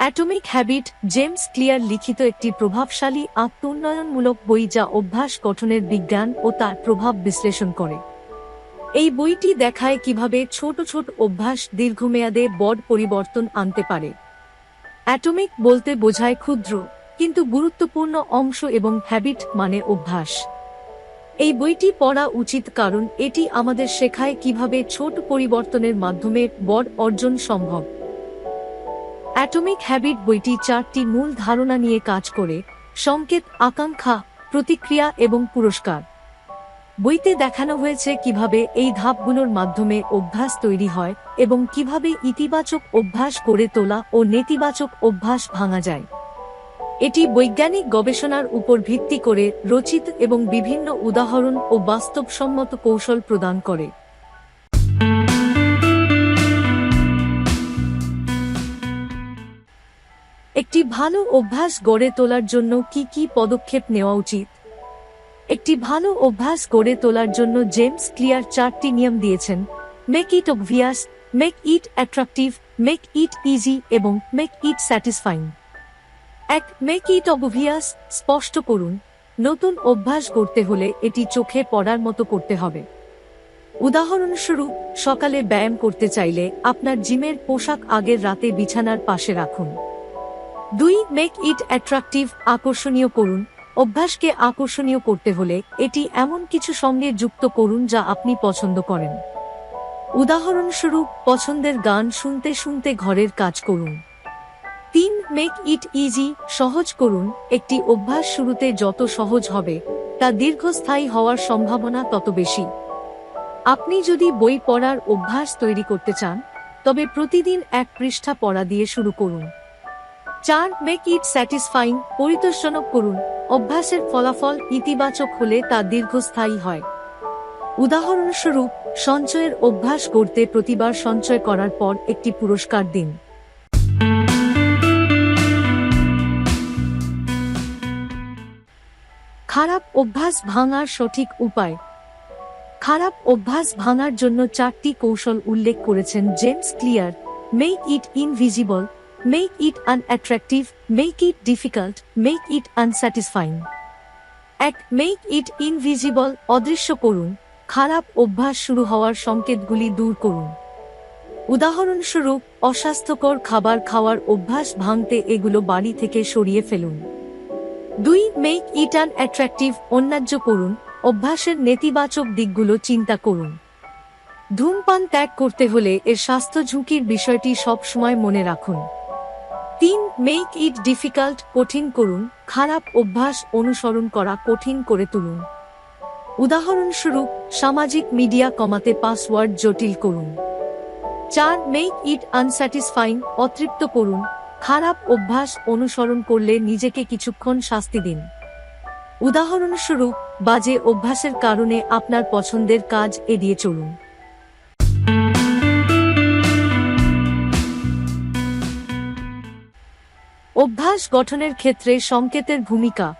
Atomic habit James clear লিখিত একটি প্রভাবশালী, আত্মোন্নয়নমূলক বই যা অভ্যাস গঠনের বিজ্ঞান ও তার প্রভাব বিশ্লেষণ করে। এই বইটি দেখায় কীভাবে ছোট ছোট অভ্যাস দীর্ঘমেয়াদে বড় পরিবর্তন আনতে পারে। অ্যাটমিক বলতে বোঝায় ক্ষুদ্র, কিন্তু গুরুত্বপূর্ণ অংশ এবং হ্যাবিট মানে অভ্যাস। এই বইটি পড়া উচিত কারণ এটি আমাদের শেখায় কীভাবে ছোট পরিবর্তনের মাধ্যমে বড় অর্জন সম্ভব। অ্যাটমিক হ্যাবিট বইটি চারটি মূল ধারণা নিয়ে কাজ করে, সংকেত, আকাঙ্ক্ষা, প্রতিক্রিয়া এবং পুরস্কার। বইতে দেখানো হয়েছে কীভাবে এই ধাপগুলোর মাধ্যমে অভ্যাস তৈরি হয় এবং কীভাবে ইতিবাচক অভ্যাস গড়ে তোলা ও নেতিবাচক অভ্যাস ভাঙা যায়। এটি বৈজ্ঞানিক গবেষণার উপর ভিত্তি করে রচিত এবং বিভিন্ন উদাহরণ ও বাস্তবসম্মত কৌশল প্রদান করে। একটি ভালো অভ্যাস গড়ে তোলার জন্য কি কি পদক্ষেপ নেওয়া উচিত? একটি ভালো অভ্যাস গড়ে তোলার জন্য জেমস ক্লিয়ার চারটি নিয়ম দিয়েছেন। Make it obvious make it attractive make it easy এবং মেক ইট স্যাটিসফাইং এক মেক ইট অবভিয়াস স্পষ্ট করুন, নতুন অভ্যাস করতে হলে এটি চোখে পড়ার মতো করতে হবে। উদাহরণস্বরূপ, সকালে ব্যায়াম করতে চাইলে আপনার জিমের পোশাক আগের রাতে বিছানার পাশে রাখুন। দুই, মেক ইট অ্যাট্রাকটিভ, আকর্ষণীয় করুন, অভ্যাসকে আকর্ষণীয় করতে হলে এটি এমন কিছু সঙ্গে যুক্ত করুন যা আপনি পছন্দ করেন। উদাহরণস্বরূপ, পছন্দের গান শুনতে শুনতে ঘরের কাজ করুন। তিন মেক ইট ইজি সহজ করুন, একটি অভ্যাস শুরুতে যত সহজ হবে, তা দীর্ঘস্থায়ী হওয়ার সম্ভাবনা তত বেশি। আপনি যদি বই পড়ার অভ্যাস তৈরি করতে চান, তবে প্রতিদিন এক পৃষ্ঠা পড়া দিয়ে শুরু করুন। চার মেক ইট স্যাটিসফাইং পরিতোষজনক করুন, অভ্যাসের ফলাফল ইতিবাচক হলে তা দীর্ঘস্থায়ী হয়। উদাহরণস্বরূপ, সঞ্চয়ের অভ্যাস করতে প্রতিবার সঞ্চয় করার পর একটি পুরস্কার দিন। খারাপ অভ্যাস ভাঙার সঠিক উপায়। খারাপ অভ্যাস ভাঙার জন্য চারটি কৌশল উল্লেখ করেছেন James Clear make it invisible make it unattractive make it difficult make it unsatisfying এক মেক ইট ইনভিজিবল অদৃশ্য করুন, খারাপ অভ্যাস শুরু হওয়ার সংকেতগুলি দূর করুন। উদাহরণস্বরূপ, অস্বাস্থ্যকর খাবার খাওয়ার অভ্যাস ভাঙতে এগুলো বাড়ি থেকে সরিয়ে ফেলুন। দুই মেক ইট আন অ্যাট্রাকটিভ অন্যায্য করুন, অভ্যাসের নেতিবাচক দিকগুলো চিন্তা করুন। ধূমপান ত্যাগ করতে হলে এর স্বাস্থ্য ঝুঁকির বিষয়টি সবসময় মনে রাখুন। তিন মেক ইট ডিফিকাল্ট কঠিন করুন, খারাপ অভ্যাস অনুসরণ করা কঠিন করে তুলুন। উদাহরণস্বরূপ, সামাজিক মিডিয়া কমাতে পাসওয়ার্ড জটিল করুন। চার মেক ইট আনস্যাটিসফাইং অতৃপ্ত করুন খারাপ অভ্যাস অনুসরণ করলে নিজেকে কিছুক্ষণ শাস্তি দিন। উদাহরণস্বরূপ, বাজে অভ্যাসের কারণে আপনার পছন্দের কাজ এড়িয়ে চলুন। অভ্যাস গঠনের ক্ষেত্রে সংকেতের ভূমিকা।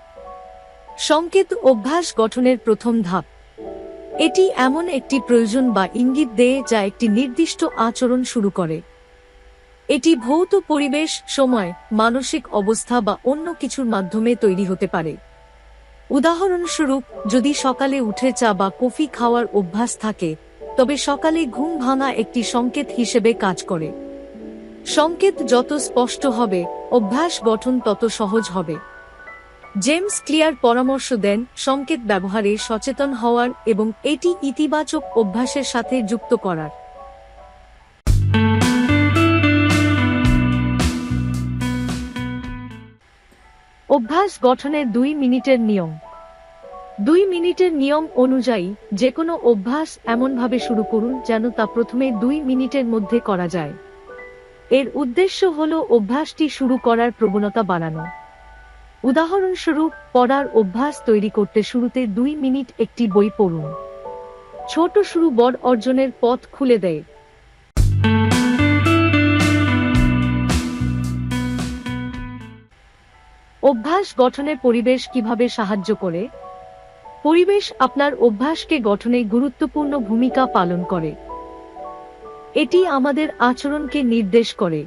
সংকেত অভ্যাস গঠনের প্রথম ধাপ। এটি এমন একটি প্রয়োজন বা ইঙ্গিত দেয় যা একটি নির্দিষ্ট আচরণ শুরু করে। এটি ভৌত পরিবেশ, সময়, মানসিক অবস্থা বা অন্য কিছুর মাধ্যমে তৈরি হতে পারে। উদাহরণস্বরূপ, যদি সকালে উঠে চা বা কফি খাওয়ার অভ্যাস থাকে, তবে সকালে ঘুম ভাঙা একটি সংকেত হিসেবে কাজ করে। সংকেত যত স্পষ্ট হবে, অভ্যাস গঠন তত সহজ হবে। জেমস ক্লিয়ার পরামর্শ দেন, সংকেত ব্যবহারে সচেতন হওয়ার এবং এটি ইতিবাচক অভ্যাসের সাথে যুক্ত করার। অভ্যাস গঠনের দুই মিনিটের নিয়ম। দুই মিনিটের নিয়ম অনুযায়ী যে কোনো অভ্যাস এমনভাবে শুরু করুন যেন তা প্রথমে দুই মিনিটের মধ্যে করা যায়। এর উদ্দেশ্য হল অভ্যাসটি শুরু করার প্রবণতা বাড়ানো। উদাহরণস্বরূপ, পড়ার অভ্যাস তৈরি করতে শুরুতে দুই মিনিট একটি বই পড়ুন। ছোট শুরু বড় অর্জনের পথ খুলে দেয়। অভ্যাস গঠনে পরিবেশ কীভাবে সাহায্য করে? পরিবেশ আপনার অভ্যাসকে গঠনে গুরুত্বপূর্ণ ভূমিকা পালন করে। এটি আমাদের আচরণকে নির্দেশ করে।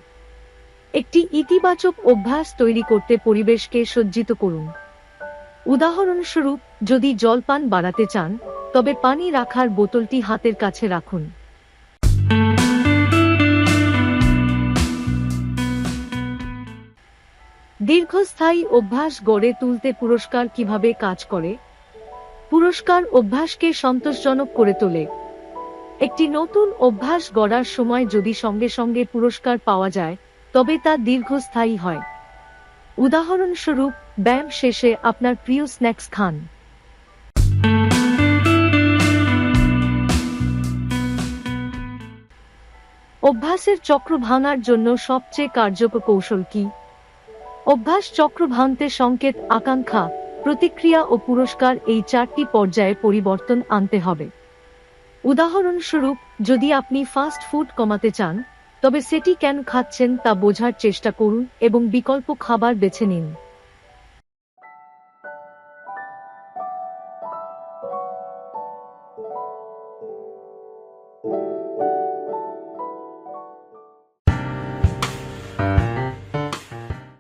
একটি ইতিবাচক অভ্যাস তৈরি করতে পরিবেশকে সজ্জিত করুন। উদাহরণস্বরূপ, যদি জলপান বাড়াতে চান, তবে পানি রাখার বোতলটি হাতের কাছে রাখুন। দীর্ঘস্থায়ী অভ্যাস গড়ে তুলতে পুরস্কার কীভাবে কাজ করে? পুরস্কার অভ্যাসকে সন্তোষজনক করে তোলে। একটি নতুন অভ্যাস গড়ার সময় যদি সঙ্গে সঙ্গে পুরস্কার পাওয়া যায়, তবে তা দীর্ঘস্থায়ী হয়। উদাহরণস্বরূপ, ব্যায়াম শেষে আপনার প্রিয় স্ন্যাক্স খান। অভ্যাসের চক্র ভাঙার জন্য সবচেয়ে কার্যকর কৌশল কি? অভ্যাস চক্র ভাঙতে সংকেত, আকাঙ্ক্ষা, প্রতিক্রিয়া ও পুরস্কার এই চারটি পর্যায়ে পরিবর্তন আনতে হবে। উদাহরণস্বরূপ, যদি আপনি ফাস্ট ফুড কমাতে চান, তবে সেটি কেন খাচ্ছেন তা বোঝার চেষ্টা করুন এবং বিকল্প খাবার বেছে নিন।